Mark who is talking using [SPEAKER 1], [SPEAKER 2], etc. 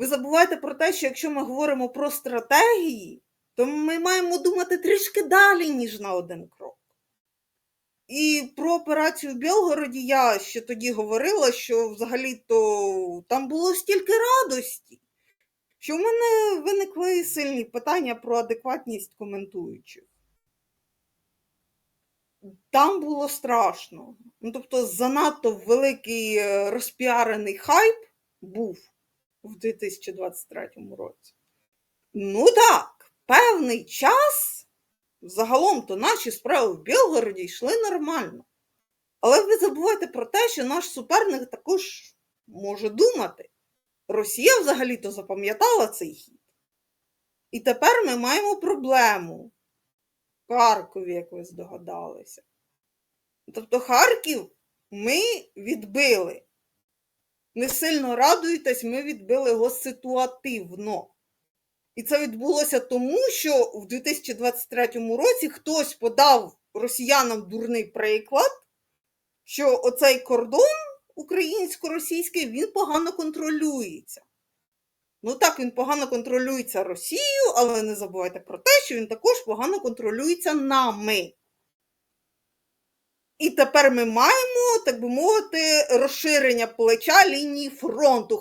[SPEAKER 1] ви забуваєте про те, що якщо ми говоримо про стратегії, то ми маємо думати трішки далі, ніж на один крок. І про операцію в Білгороді я ще тоді говорила, що взагалі-то там було стільки радості, що в мене виникли сильні питання про адекватність коментуючих. Там було страшно. Ну, тобто, занадто великий е, розпіарений хайп був в 2023 році. Ну так, певний час загалом то наші справи в Білгороді йшли нормально. Але ви забувайте про те, що наш суперник також може думати. Росія взагалі-то запам'ятала цей хід. І тепер ми маємо проблему в Харкові, як ви здогадалися. Тобто Харків ми відбили. Не сильно радуйтесь, ми відбили його ситуативно. І це відбулося тому, що в 2023 році хтось подав росіянам дурний приклад, що оцей кордон українсько-російський він погано контролюється. Ну так, він погано контролюється Росією, але не забувайте про те, що він також погано контролюється нами. Тепер ми маємо, так би мовити, розширення плеча лінії фронту.